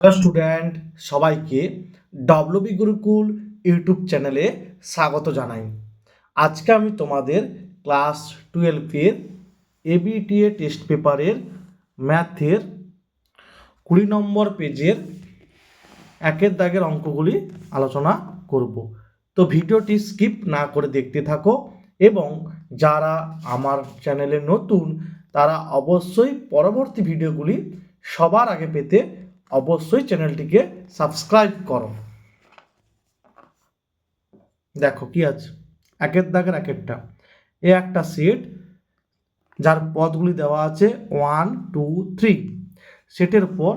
Hello student, সবাইকে WB Gurukul YouTube চ্যানেলে স্বাগত জানাই। আজকে আমি তোমাদের ক্লাস টুয়েলভের এবিটিএ টেস্ট পেপারের ম্যাথের কুড়ি নম্বর পেজের একের দাগের অঙ্কগুলি আলোচনা করব। তো ভিডিওটি স্কিপ না করে দেখতে থাকো এবং যারা আমার চ্যানেলে নতুন, তারা অবশ্যই পরবর্তী ভিডিওগুলি সবার আগে পেতে অবশ্যই চ্যানেলটিকে সাবস্ক্রাইব করো। দেখো কি আছে? একের দাগের একেরটা। এ একটা সেট যার পদগুলি দেওয়া আছে ওয়ান, টু, থ্রি। সেটের পর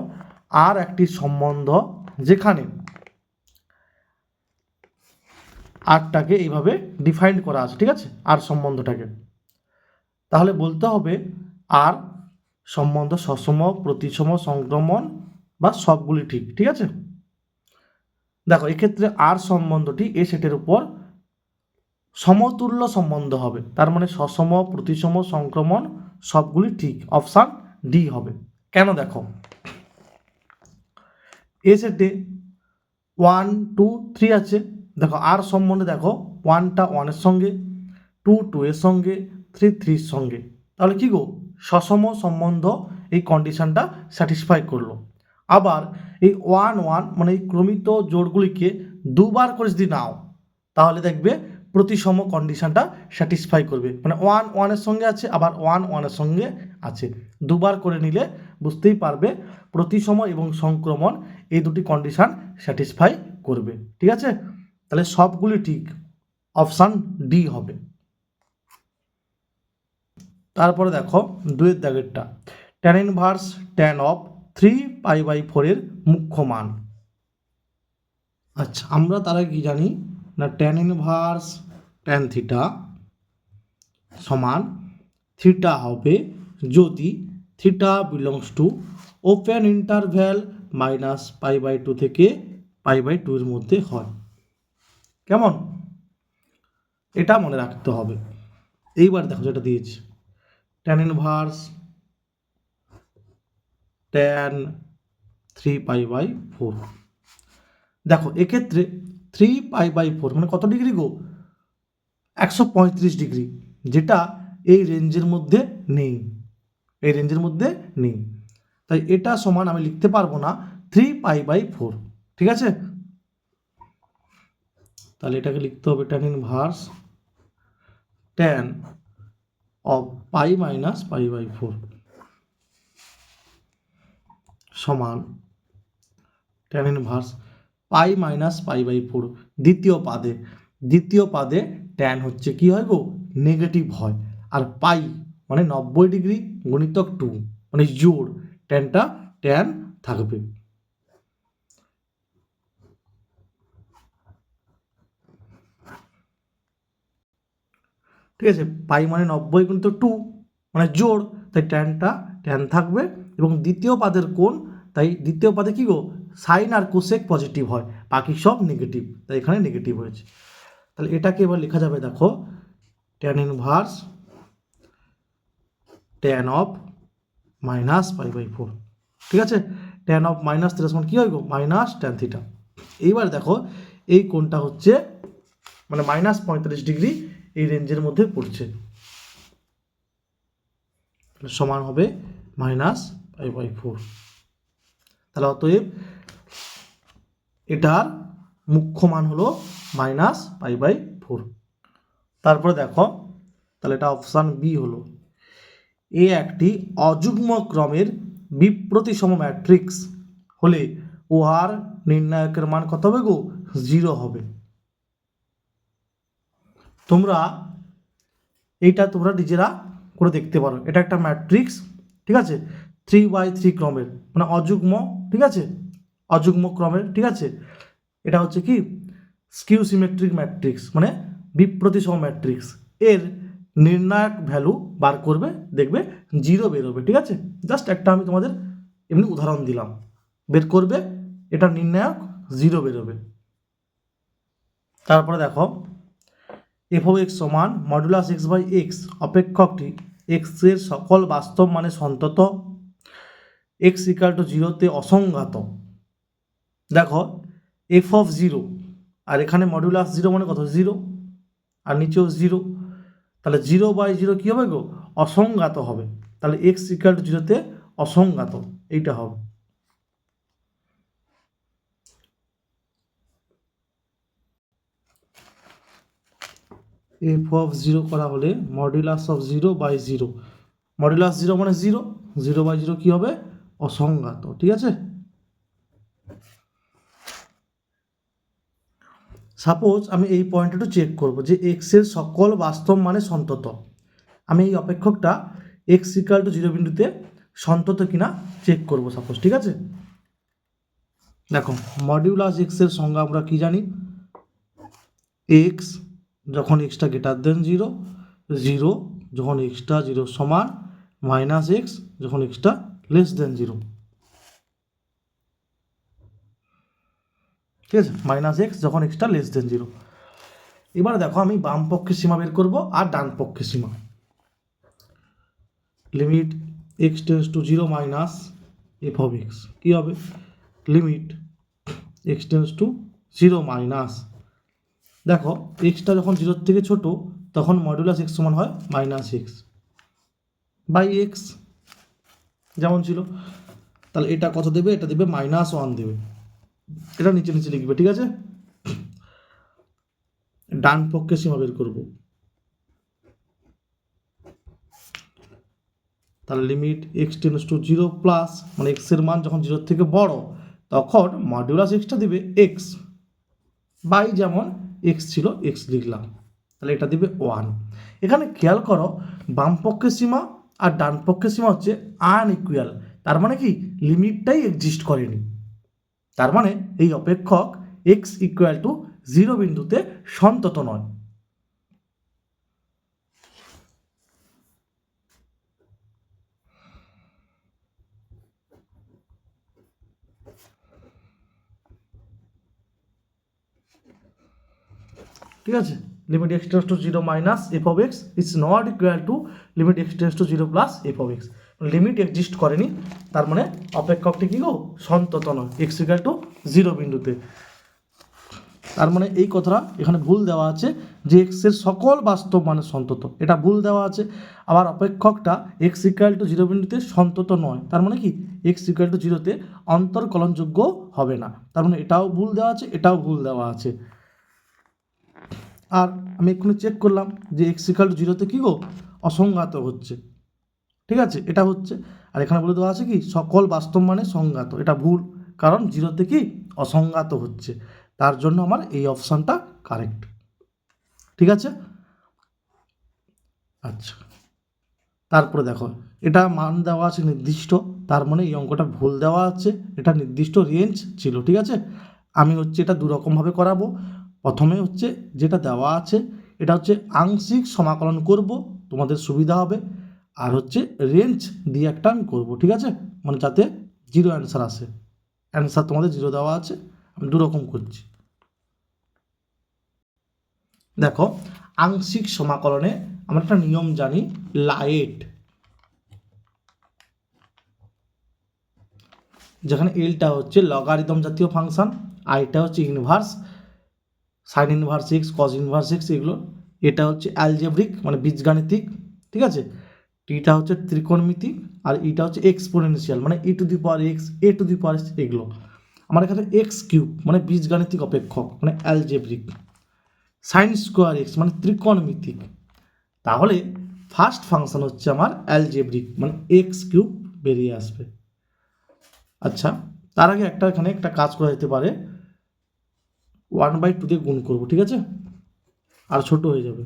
আর একটি সম্বন্ধ যেখানে আরটাকে এইভাবে ডিফাইন করা আছে, ঠিক আছে? আর সম্বন্ধটাকে। তাহলে বলতে হবে আর সম্বন্ধ সসম, প্রতিসম, সংক্রমণ বা সবগুলি ঠিক ঠিক আছে? দেখো, এক্ষেত্রে আর সম্বন্ধটি এ সেটের উপর সমতুল্য সম্বন্ধ হবে। তার মানে সসম, প্রতিসম, সংক্রমণ সবগুলি ঠিক। অপশান ডি হবে। কেন দেখো? এ সেটে ওয়ান টু থ্রি আছে। দেখো আর সম্বন্ধে দেখো ওয়ানটা ওয়ানের সঙ্গে টু টু এর সঙ্গে থ্রি থ্রির সঙ্গে। তাহলে কি গো? সসম সম্বন্ধ এই কন্ডিশনটা স্যাটিসফাই করল। আবার এই ওয়ান ওয়ান মানে এই ক্রমিত জোড়গুলিকে দুবার করে যদি নাও, তাহলে দেখবে প্রতিসম কন্ডিশনটা স্যাটিসফাই করবে। মানে ওয়ান ওয়ানের সঙ্গে আছে, আবার ওয়ান ওয়ানের সঙ্গে আছে। দুবার করে নিলে বুঝতেই পারবে প্রতিসম এবং সংক্রমণ এই দুটি কন্ডিশান স্যাটিসফাই করবে। ঠিক আছে? তাহলে সবগুলি ঠিক। অপশান ডি হবে। তারপরে দেখো দুয়ের দাগেরটা। Tan inverse tan of three pi by ফোরের মুখ্য মান। আচ্ছা আমরা তারা কি জানি? না ট্যান ইনভার্স ট্যান থিটা সমান থিটা হবে যদি theta belongs to open interval minus pi by two থেকে পাই বাই টু এর মধ্যে হয়। কেমন? এটা মনে রাখতে হবে। এইবার দেখো যেটা দিয়েছি। Tan inverse tan three pi by four দেখো, এক্ষেত্রে থ্রি পাই বাই ফোর মানে কত ডিগ্রি গো? একশো পঁয়ত্রিশ ডিগ্রি যেটা এই রেঞ্জের মধ্যে নেই। এই রেঞ্জের মধ্যে নেই। তাই এটা সমান আমি লিখতে পারব না থ্রি পাই বাই ফোর ঠিক আছে? তাহলে এটাকে লিখতে হবে tan inverse tan of pi minus pi by four সমান tan inverse pi minus pi by four দ্বিতীয় পাদে দ্বিতীয় পাদে ট্যান হচ্ছে কি হয় গো? নেগেটিভ হয়। আর পাই মানে নব্বই ডিগ্রি গণিতক টু মানে জোর ট্যানটা ট্যান থাকবে। ঠিক আছে? পাই মানে নব্বই কিন্তু টু মানে জোর তাই ট্যানটা ট্যান থাকবে। এবং দ্বিতীয় পাদের কোণ, তাই দ্বিতীয় পাদে কী গো? সাইন আর কোসেক পজিটিভ হয়, বাকি সব নেগেটিভ, তাই এখানে নেগেটিভ হয়েছে। তাহলে এটাকে এবার লেখা যাবে, দেখো tan inverse tan of minus pi by four ঠিক আছে? ট্যান অফ মাইনাস থিটা সমান কী হয় গো? মাইনাস ট্যান থিটা এইবার দেখো, এই কোণটা হচ্ছে মানে মাইনাস পঁয়তাল্লিশ ডিগ্রি এই রেঞ্জের মধ্যে পড়ছে। সমান হবে মাইনাস পাই বাই ফোর তাহলে অতএব এটার মুখ্য মান হলো মাইনাস পাই বাই ফোর তারপরে দেখো, তাহলে এটা অপশান বি হলো। এ একটি অযুগ্ম ক্রমের বিপ্রতিসম ম্যাট্রিক্স হলে উহার নির্ণায়কের মান কত হবে গো? জিরো হবে। তোমরা এইটা তোমরা নিজেরা করে দেখতে পারো। এটা একটা ম্যাট্রিক্স ঠিক আছে? থ্রি বাই থ্রি ক্রমের মানে অযুগ্ম, ঠিক আছে? অযুগ্ম ক্রমের, ঠিক আছে? এটা হচ্ছে কি? স্কিউ সিমেট্রিক ম্যাট্রিক্স মানে বিপ্রতিসম ম্যাট্রিক্স। এর নির্ণায়ক ভ্যালু বার করবে, দেখবে জিরো বেরোবে, ঠিক আছে? জাস্ট একটা আমি তোমাদের এমনি উদাহরণ দিলাম। বের করবে, এটা নির্ণায়ক, জিরো বেরোবে। তারপরে দেখো এফ এক্স সমান মডুলাস এক্স বাই এক্স অপেক্ষকটি এক্সের সকল বাস্তব মানে সন্তত এক্স ইকাল টু জিরোতে অসংঘাত দেখো এফ অফ জিরো আর এখানে মডুলাস জিরো মানে কত? জিরো আর নিচেও জিরো তাহলে জিরো বাই জিরো কী হবে গো? অসংজ্ঞাত হবে। তাহলে এক্স ইকাল টু জিরোতে অসংজ্ঞাত এইটা হবে। এফ অফ জিরো করা হলে modulus of zero by zero modulus zero মানে জিরো জিরো বাই জিরো কী হবে? অসংজ্ঞাত ঠিক আছে? সাপোজ আমি এই পয়েন্টটা একটু চেক করব যে এক্সের সকল বাস্তব মানে সন্তত। আমি এই অপেক্ষকটা এক্স ইকাল টু জিরো বিন্দুতে সন্তত কিনা চেক করব সাপোজ ঠিক আছে? দেখো মডিউলাস এক্সের সংজ্ঞা আমরা কি জানি? এক্স যখন এক্সটা গ্রেটার দেন জিরো জিরো যখন এক্সটা জিরো সমান মাইনাস এক্স যখন এক্সটা লেস দেন জিরো ঠিক আছে? মাইনাস এক্স যখন এক্সটা লেস দেন জিরো এবার দেখো আমি বাম পক্ষের সীমা বের করব আর ডান পক্ষের সীমা। Limit X tends to zero minus F of X কী হবে? Limit X tends to zero minus দেখো এক্সটা যখন জিরোর থেকে ছোট, তখন মডুলাস এক্স সমান হয় মাইনাস এক্স বাই এক্স যেমন ছিল। তাহলে এটা কত দেবে? এটা দেবে মাইনাস ওয়ান দেবে। এটা নিচে নিচে লিখবে, ঠিক আছে? ডান পক্ষে সীমা বের করব। তাহলে limit x tends to zero plus মানে এক্সের মান যখন জিরোর থেকে বড়, তখন মডিউলাস এক্সটা দিবে এক্স বাই যেমন এক্স ছিল এক্স লিখলাম। তাহলে এটা দিবে ওয়ান এখানে খেয়াল করো, বাম পক্ষের সীমা আর ডান পক্ষের সীমা হচ্ছে আনইকুয়াল তার মানে কি? লিমিটটাই এক্সিস্ট করেনি। তার মানে এই অপেক্ষক এক্স ইকুয়াল টু জিরো বিন্দুতে সন্তত নয়। ঠিক আছে? Limit X tends to zero minus F of X is not equal to limit X tends to zero plus F of X limit exist করেনি, তার মানে অপেক্ষকটি কী গো? সন্তত নয়। এক্স ইকুয়াল টু জিরো বিন্দুতে। তার মানে এই কথাটা এখানে ভুল দেওয়া আছে যে এক্সের সকল বাস্তব মানে সন্তত। এটা ভুল দেওয়া আছে। আবার অপেক্ষকটা এক্স ইকুয়াল টু জিরো বিন্দুতে সন্তত নয়। তার মানে কি? এক্স ইকুয়াল টু জিরোতে অন্তর্কলনযোগ্য হবে না। তার মানে এটাও ভুল দেওয়া আছে, এটাও ভুল দেওয়া আছে। আর আমি এক্ষুনি চেক করলাম যে এক্স ইকাল টু জিরোতে কী গো? অসংজ্ঞাত হচ্ছে। ঠিক আছে? এটা হচ্ছে। আর এখানে বলে দেওয়া আছে কি? সকল বাস্তব মানে সংজ্ঞাত। এটা ভুল। কারণ জিরোতে কি? অসংজ্ঞাত হচ্ছে। তার জন্য আমার এই অপশানটা কারেক্ট ঠিক আছে? আচ্ছা। তারপরে দেখো, এটা মান দেওয়া আছে নির্দিষ্ট। তার মানে এই অঙ্কটা ভুল দেওয়া আছে। এটা নির্দিষ্ট রেঞ্জ ছিল। ঠিক আছে? আমি হচ্ছে এটা দুরকমভাবে করাবো। প্রথমে হচ্ছে যেটা দেওয়া আছে, এটা হচ্ছে আংশিক সমাকলন করব, তোমাদের সুবিধা হবে। আর হচ্ছে রেঞ্জ দিয়ে একটা আমি করব, ঠিক আছে? মানে যাতে জিরো অ্যান্সার আসে। অ্যান্সার তোমাদের জিরো দেওয়া আছে, আমি দুরকম করছি। দেখো, আংশিক সমাকলনে আমরা একটা নিয়ম জানি, লাইট। যেখানে এলটা হচ্ছে লগারিদম জাতীয় ফাংশন আইটা হচ্ছে inverse sine inverse x cos inverse এগুলো, এটা হচ্ছে অ্যালজেব্রিক মানে বীজগাণিতিক, ঠিক আছে? টিটা হচ্ছে ত্রিকোণমিতিক আর ইটা হচ্ছে এক্সপোনেনশিয়াল মানে e to the power x a to the power এগুলো। আমার এখানে এক্স কিউব মানে বীজগাণিতিক অপেক্ষক মানে অ্যালজেব্রিক সাইন স্কোয়ার এক্স মানে ত্রিকোণমিতিক। তাহলে ফার্স্ট ফাংশন হচ্ছে আমার অ্যালজেব্রিক মানে এক্স কিউব বেরিয়ে আসবে। আচ্ছা তার আগে একটা, এখানে একটা কাজ করা যেতে পারে। ওয়ান বাই টু দিয়ে গুণ করব, ঠিক আছে? আর ছোট হয়ে যাবে।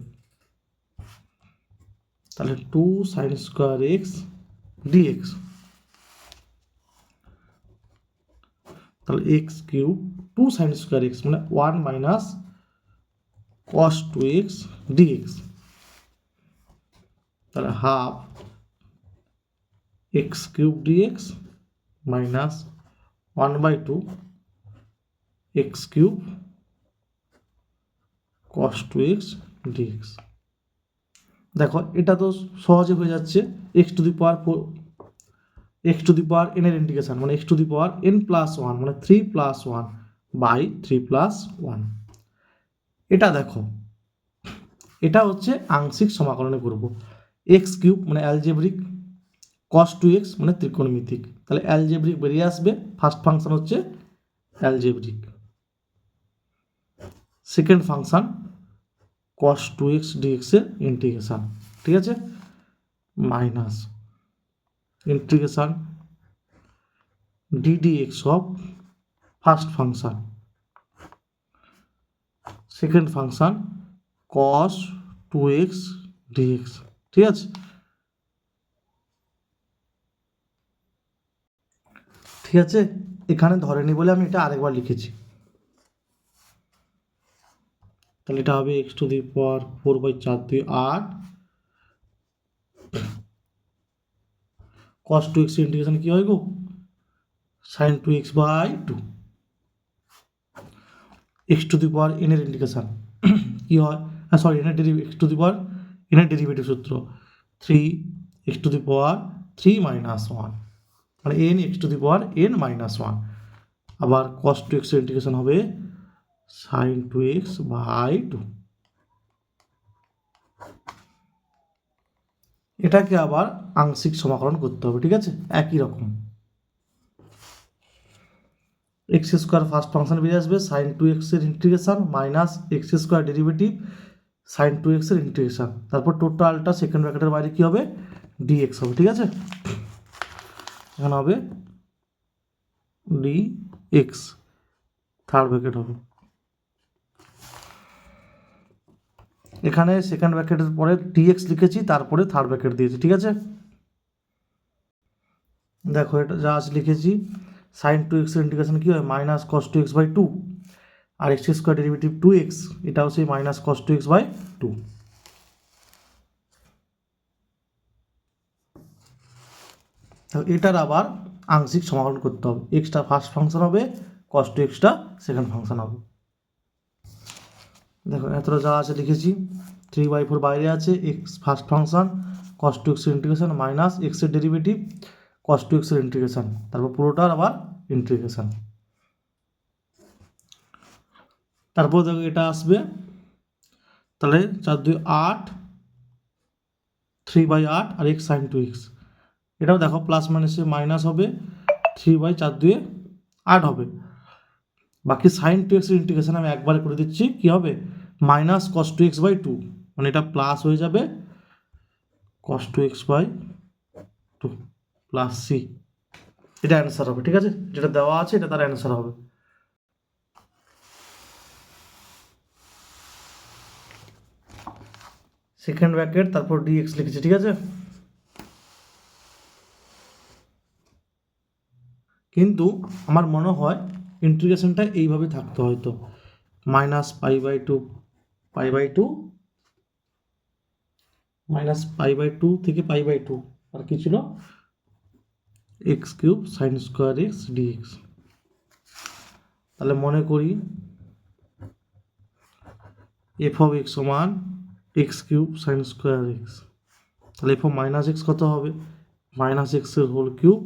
তাহলে two sine square x dx তাহলে x cube two sine square x মানে one minus cos two x dx তাহলে half x cube dx minus one by two x cube cos two x dx দেখো, এটা তো সহজে হয়ে যাচ্ছে x to the power four x to the power n এর integration মানে x to the power n plus one মানে three plus one by three plus one এটা দেখো, এটা হচ্ছে আংশিক সমাকলনে করব। এক্স কিউব মানে অ্যালজেব্রিক কস টু এক্স মানে ত্রিকোণমিতিক। তাহলে অ্যালজেব্রিক বেরিয়ে আসবে ফার্স্ট ফাংশন হচ্ছে algebraic second function cos two x ডিএক্সের integration ঠিক আছে? Minus integration ddx of first function second function cos two x dx ঠিক আছে? ঠিক আছে? এখানে ধরেনি বলে আমি এটা আরেকবার লিখেছি। তাহলে এটা হবে x to the power four by চার দুই আট কস টু এক্স ইন্টিগ্রেশন কী হয় গো? Sine two x by two x to the power এনের ইন্টিগ্রেশন কী হয়? হ্যাঁ সরি এনের ডেরিভে এক্স টু দি পাওয়ার এনের ডেরিভেটিভ সূত্র। Three x to the power three minus one মানে n x to the power n minus one আবার cos two এক্সের ইন্টিগ্রেশন হবে sine two x by two এটাকে আবার আংশিক সমাকলন করতে হবে, ঠিক আছে? একই রকম। এক্স স্কোয়ার ফার্স্ট ফাংশন বেরিয়ে আসবে সাইন টু এক্সের integration minus x square derivative sine two এক্সের ইন্টিগ্রেশন তারপর টোটালটা সেকেন্ড ব্র্যাকেটের বাইরে কী হবে? ডিএক্স হবে, ঠিক আছে? এখানে হবে ডি এক্স থার্ড ব্র্যাকেট হবে। এখানে সেকেন্ড ব্র্যাকেটের পরে ডিএক্স লিখেছি, তারপরে থার্ড ব্র্যাকেট দিয়েছি, ঠিক আছে? দেখো, এটা যা আছে লিখেছি সাইন টু এক্সের ইন্টিগ্রেশন কী হয়? Minus cos two x by two R x square derivative two x এটাও সেই minus cos two x by two এটার আবার আংশিক সমাকলন করতে হবে। এক্সটা ফার্স্ট ফাংশন হবে কস টু এক্সটা সেকেন্ড ফাংশন হবে। দেখো এতটা যা আছে লিখেছি। থ্রি বাই ফোর বাইরে আছে এক্স ফার্স্ট ফাংশন কস এক্সের ইন্টিগ্রেশন মাইনাস এক্সের ডেরিভেটিভ কস টু এক্সের ইন্টিগ্রেশন তারপর পুরোটার আবার ইন্টিগ্রেশন তারপর দেখো এটা আসবে, তাহলে চার দুই আট থ্রি বাই আট আর এক্স সাইন টু এক্স এটাও দেখো প্লাস মাইনাসে মাইনাস হবে থ্রি বাই চার দুয়ে আট হবে। বাকি সাইন টু এক্সের ইন্টিগ্রেশন আমি একবারে করে দিচ্ছি, কী হবে? Minus cos two x by two মানে এটা প্লাস হয়ে যাবে cos two x by two plus c এটা অ্যান্সার হবে, ঠিক আছে? যেটা দেওয়া আছে এটা তার অ্যান্সার হবে। সেকেন্ড ব্র্যাকেট তারপর ডিএক্স লিখেছি, ঠিক আছে? কিন্তু আমার মনে হয় ইন্টিগ্রেশনটা এইভাবে থাকতো হয়তো। Minus pi by two pi by two minus pi by two থেকে পাই বাই টু আর কি ছিল? X cube sine square x dx তাহলে মনে করি এফ অফ এক্স সমান x cube sine square x তাহলে এফ মাইনাস এক্স কত হবে? মাইনাস এক্সের হোল কিউব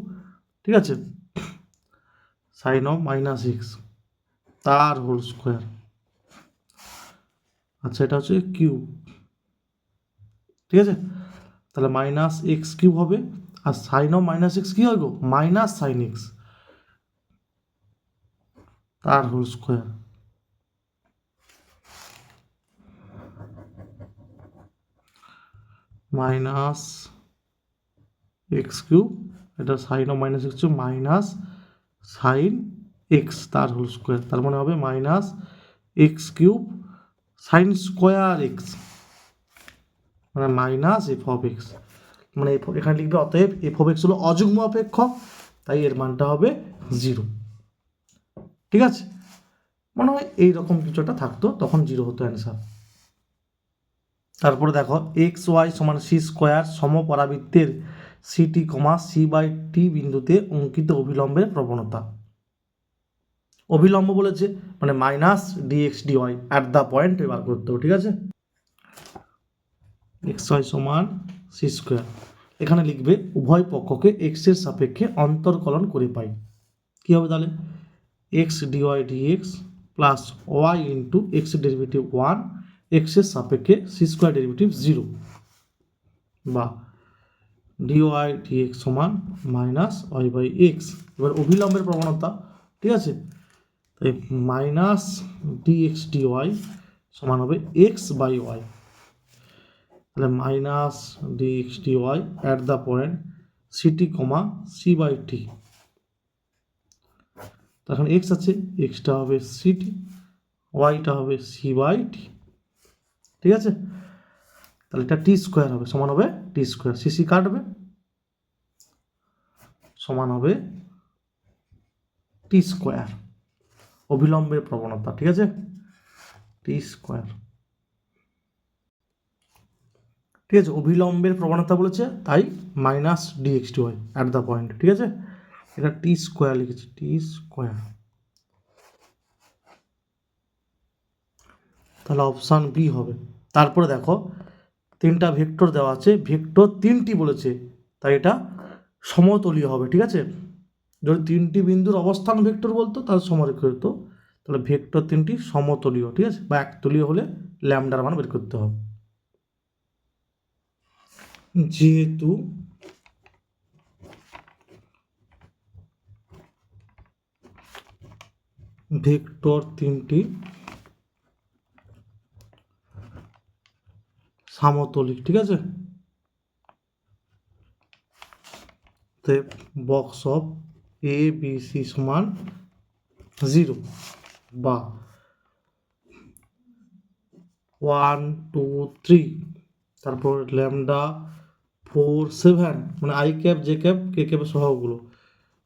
ঠিক আছে? সাইন অফ মাইনাস এক্স তার হোল স্কোয়ার আচ্ছা এটা হচ্ছে কিউব। ঠিক আছে? তাহলে মাইনাস এক্স কিউব হবে, আর সাইন অফ মাইনাস এক্স কী হয় গো? মাইনাস সাইন এক্স তার whole square minus x cube, এটা sine of minus x cube minus sine x তার হোল স্কোয়ার তার মানে হবে minus x cube sine square x মানে মাইনাস এফ অফ এক্স মানে এখানে লিখবে অতএব এফ অফ এক্স হলো অযুগ্ম অপেক্ষক, তাই এর মানটা হবে জিরো ঠিক আছে? মনে হয় এইরকম কিছু একটা থাকতো, তখন জিরো হতো অ্যান্সার তারপরে দেখো এক্স ওয়াই সমান C square সমপরাবৃত্তের ct comma c by t বিন্দুতে অঙ্কিত অভিলম্বের প্রবণতা। অভিলম্ব বলেছে মানে minus dx dy at the point এবার করতে হবে, ঠিক আছে? এক্স ওয়াই সমান সি স্কোয়ার এখানে লিখবে, উভয় পক্ষকে এক্সের সাপেক্ষে অন্তর্কলন করে পাই। কী হবে তাহলে? X dy dx plus y into x derivative one এক্সের সাপেক্ষে সি স্কোয়ার ডেরিভেটিভ জিরো বা ডিওয়াই ডিএক্স সমান মাইনাস ওয়াই বাই এক্স এবার অভিলম্বের প্রবণতা, ঠিক আছে? তাই মাইনাস ডিএক্স ডিওয়াই সমান হবে এক্স বাই ওয়াই তাহলে minus dx dy at the point ct comma c by t তখন এক্স আছে এক্সটা হবে সিটি ওয়াইটা হবে সি বাই টি ঠিক আছে? তাহলে এটা টি স্কোয়ার হবে, সমান হবে টি স্কোয়ার সিসি কাটবে, সমান হবে টি স্কোয়ার অবিলম্বের প্রবণতা, ঠিক আছে? টি স্কোয়ার ঠিক আছে? অবিলম্বের প্রবণতা বলেছে, তাই minus dx t y at the point ঠিক আছে? এটা টি স্কোয়ার লিখেছি টি স্কোয়ার তাহলে অপশান বি হবে। তারপরে দেখো তিনটা ভেক্টর দেওয়া আছে, ভেক্টর তিনটি বলেছে, তাই এটা সমতলীয় হবে, ঠিক আছে? যদি তিনটি বিন্দুর অবস্থান ভেক্টর বলতো, তাহলে সমরেখা হতো, তাহলে ভেক্টর তিনটি সমতলীয়, ঠিক আছে? বা একতলীয় হলে ল্যামডার মান বের করতে হবে। যেহেতু ভেক্টর তিনটি সামতলিক ঠিক আছে? Box of a b c সমান জিরো বা ওয়ান টু থ্রি তারপর ল্যামডা ফোর সেভেন মানে i cap j cap k ক্যাপের সহগগুলো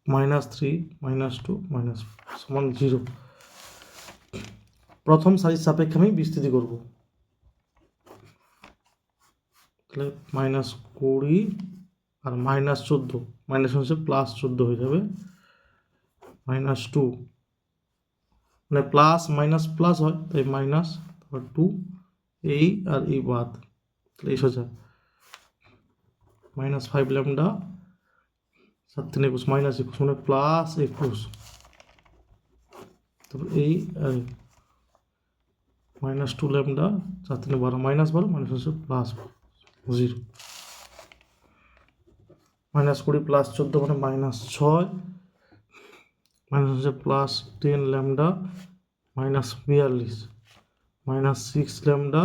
minus three minus two minus সমান জিরো প্রথম সারির সাপেক্ষে আমি বিস্তৃতি করব। তাহলে মাইনাস কুড়ি আর মাইনাস চোদ্দ। মাইনাস হচ্ছে প্লাস চোদ্দ হয়ে যাবে। মাইনাস টু মানে প্লাস মাইনাস প্লাস হয়, তাই মাইনাস তারপর টু এই আর এই বাদ। তাহলে এই সোজা। মাইনাস ফাইভ ল্যামডা সাত তিন একুশ মাইনাস একুশ মানে প্লাস একুশ। তারপর এই আর মাইনাস টু ল্যামডা চার তিনে বারো মাইনাস বারো মাইনাস হচ্ছে প্লাস জিরো। মাইনাস কুড়ি প্লাস চোদ্দ মানে মাইনাস ছয়। মাইনাস হচ্ছে প্লাস টেন ল্যামডা, মাইনাস বিয়াল্লিশ। মাইনাস সিক্স ল্যামডা,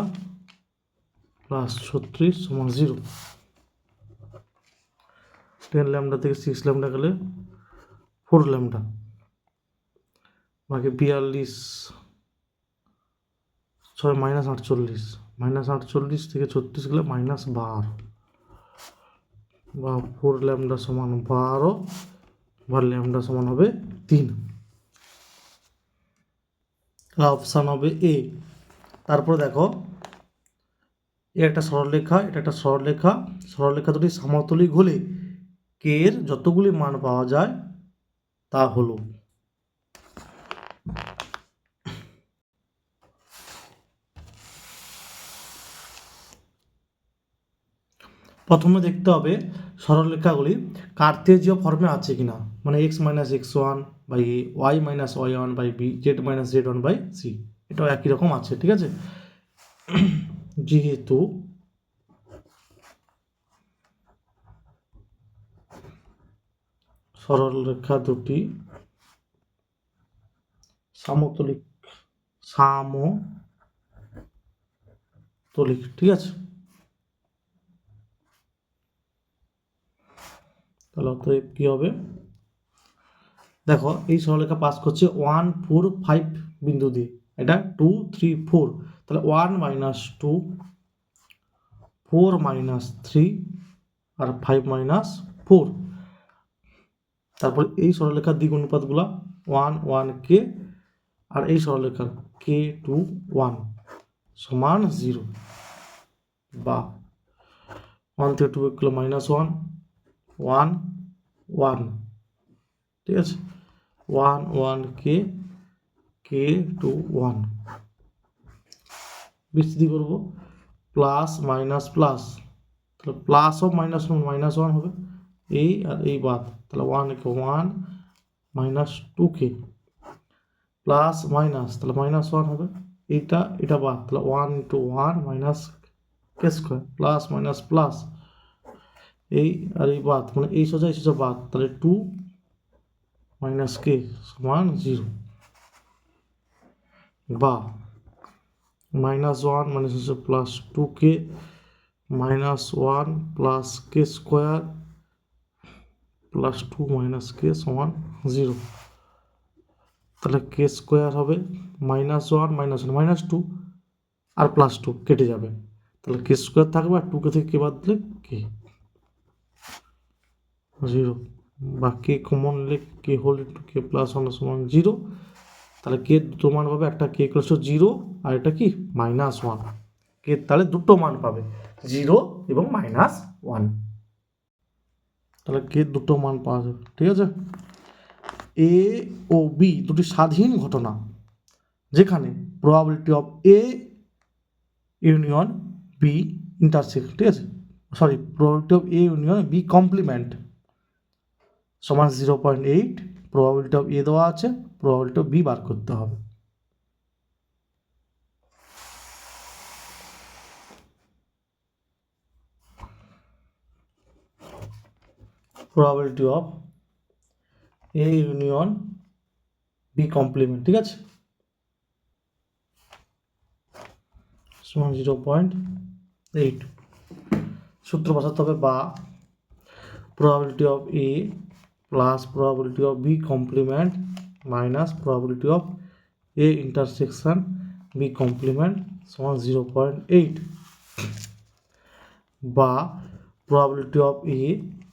প্লাস ছত্রিশ সমান জিরো। টেন ল্যামডা থেকে সিক্স ল্যামডা গেলে ফোর ল্যামডা। বাকি বিয়াল্লিশ, ছয় মাইনাস আটচল্লিশ। মাইনাস আটচল্লিশ থেকে ছত্রিশ গেলে মাইনাস বারো। বা ফোর ল্যামডা সমান বারো, বা ল্যামডা সমান হবে তিন। অপশান হবে এ তারপর দেখো, এ একটা সরলরেখা এটা একটা সরলরেখা সরলরেখা দুটি সমতলিক হলে কে এর যতগুলি মান পাওয়া যায় তা হলো প্রথমে দেখতে হবে সরলরেখাগুলি কার্তেজীয় ফর্মে আছে কিনা। মানে x minus x one by y minus y one by b z minus z one by c এটাও একই রকম আছে, ঠিক আছে? যেহেতু সরলরেখা দুটি সমতলিক সমতলিক, ঠিক আছে? তাহলে অতএব কী হবে? দেখো, এই সরলরেখা পাস করছে ওয়ান ফোর ফাইভ বিন্দু দিয়ে। এটা টু থ্রি ফোর তাহলে one minus two four minus three আর ফাইভ মাইনাস ফোর তারপর এই সরলরেখার দিক অনুপাতগুলো ওয়ান ওয়ান কে আর এই সরলরেখার কে টু ওয়ান সমান জিরো বা ওয়ান থেকে টু গেলো মাইনাস ওয়ান ওয়ান ওয়ান। ঠিক আছে? One one k k two one. বিস্তৃতি করব। Plus, minus, plus. তাহলে plus of minus one minus one হবে। এই আর এই বাদ। তাহলে one k one, minus two k. Plus, minus. তাহলে মাইনাস ওয়ান হবে। এইটা, এটা বাদ। তাহলে one into one minus k square? Plus, minus, plus. এই আর এই বাদ মানে এই সোজা এই সোজা বাদ, তাহলে টু মাইনাস কে সমান জিরো বা মাইনাস ওয়ান মাইনাস হচ্ছে plus two k minus one plus k square plus two minus k সমান জিরো তাহলে কে স্কোয়ার হবে minus one minus one minus two আর প্লাস টু কেটে যাবে। তাহলে কে স্কোয়ার থাকবে আর টুকে থেকে কে বাদ দিলে কে জিরো বা কে কমন নিলে k whole into k plus one সমান জিরো তাহলে কে দুটো মান পাবে, একটা কে প্লাস জিরো আর এটা কি? মাইনাস ওয়ান কে তাহলে দুটো মান পাবে জিরো এবং মাইনাস ওয়ান তাহলে কে দুটো মান পাওয়া যাবে, ঠিক আছে? এ ও বি দুটি স্বাধীন ঘটনা, যেখানে probability of a union b intersect ঠিক আছে? Sorry probability of a union b complement সমান zero point eight probability of a দেওয়া আছে প্রবাবিলিটি অফ বি বার করতে হবে। probability of a union b complement ঠিক আছে? সমান জিরো পয়েন্ট এইট। সূত্র বসাতে হবে বা probability of A plus probability of B complement minus probability of A intersection B complement সমান জিরো পয়েন্ট এইট বা probability of A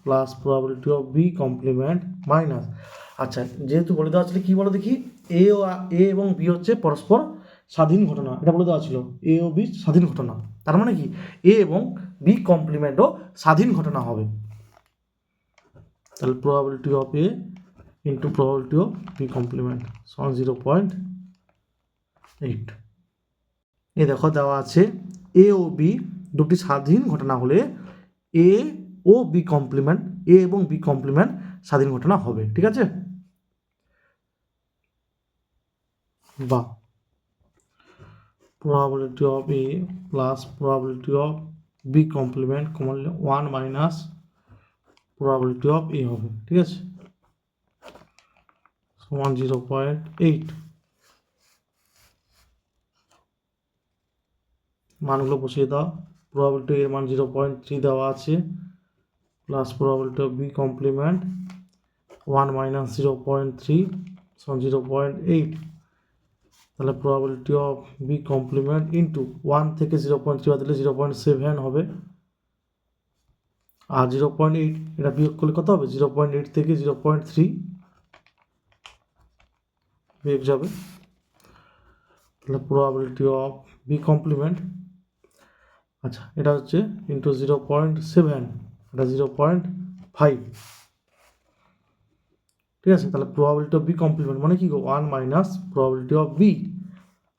plus probability of B complement minus আচ্ছা যেহেতু বলে দেওয়া ছিল কি বলো দেখি এ ও এ এবং বি হচ্ছে পরস্পর স্বাধীন ঘটনা এটা বলে দেওয়া ছিল এ ও বি স্বাধীন ঘটনা তার মানে কি এ এবং বি কমপ্লিমেন্টও স্বাধীন ঘটনা হবে তাহলে probability of A into probability of b complement সমান জিরো পয়েন্ট এইট এ দেখো দেওয়া আছে এ ও বি দুটি স্বাধীন ঘটনা হলে এ ও বি কমপ্লিমেন্ট এ এবং বি কমপ্লিমেন্ট স্বাধীন ঘটনা হবে, ঠিক আছে? বা probability of A plus probability of B complement কমালে one minus probability of A হবে, ঠিক আছে? সমান জিরো পয়েন্ট এইট মানগুলো বসিয়ে দাও। প্রবাবিলিটি এর মান জিরো পয়েন্ট থ্রি দেওয়া আছে। Plus probability of b complement one minus zero point three সমান জিরো পয়েন্ট এইট তাহলে probability of b complement into one থেকে জিরো পয়েন্ট থ্রি দিলে জিরো পয়েন্ট সেভেন হবে। আর জিরো পয়েন্ট এইট এটা বিয়োগ করলে কত হবে? জিরো পয়েন্ট এইট থেকে জিরো পয়েন্ট থ্রি বিয়োগ যাবে। তাহলে প্রবাবিলিটি অফ বি কমপ্লিমেন্ট আচ্ছা এটা হচ্ছে ইন্টু জিরো পয়েন্ট সেভেন এটা জিরো পয়েন্ট ফাইভ ঠিক আছে? তাহলে প্রবাবিলিটি অফ বি কমপ্লিমেন্ট মানে কি one minus probability of b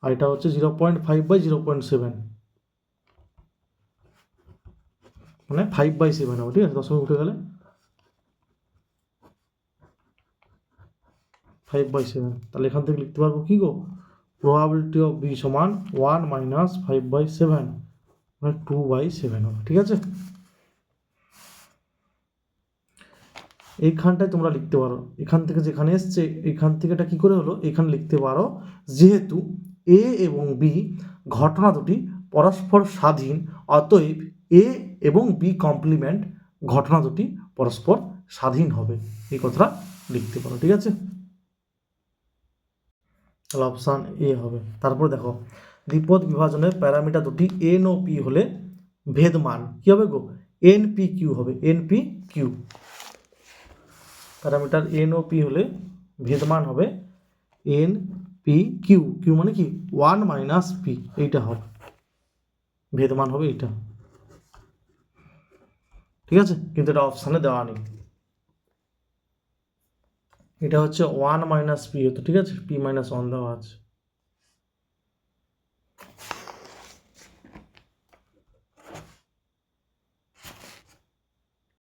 আর এটা হচ্ছে zero point five by zero point seven মানে ফাইভ বাই সেভেন হবে, ঠিক আছে? দশমিক উঠে গেলে ফাইভ বাই সেভেন তাহলে এখান থেকে লিখতে পারব কি গো? প্রবাবিলিটি অফ বি সমান one minus five by seven মানে টু বাই সেভেন হবে, ঠিক আছে? এইখানটায় তোমরা লিখতে পারো। এখান থেকে যেখানে এসছে এখান থেকে এটা কী করে হলো? এখানে লিখতে পারো, যেহেতু এ এবং বি ঘটনা দুটি পরস্পর স্বাধীন, অতএব এ এবং বি কমপ্লিমেন্ট ঘটনা দুটি পরস্পর স্বাধীন হবে। এই কথাটা লিখতে পারো, ঠিক আছে? তাহলে অপশান এ হবে। তারপর দেখো, দ্বিপদ বিভাজনের প্যারামিটার দুটি এন ও পি হলে ভেদমান কী হবে গো? এন পি কিউ হবে n p q parameter n ও পি হলে ভেদমান হবে এন পি কিউ কিউ মানে কি? ওয়ান মাইনাস পি এইটা হবে। ভেদমান হবে এইটা। ঠিক আছে? কিন্তু এটা অপশানে দেওয়া নেই। এটা হচ্ছে ওয়ান মাইনাস পি হতো ঠিক আছে? পি মাইনাস ওয়ান দেওয়া আছে।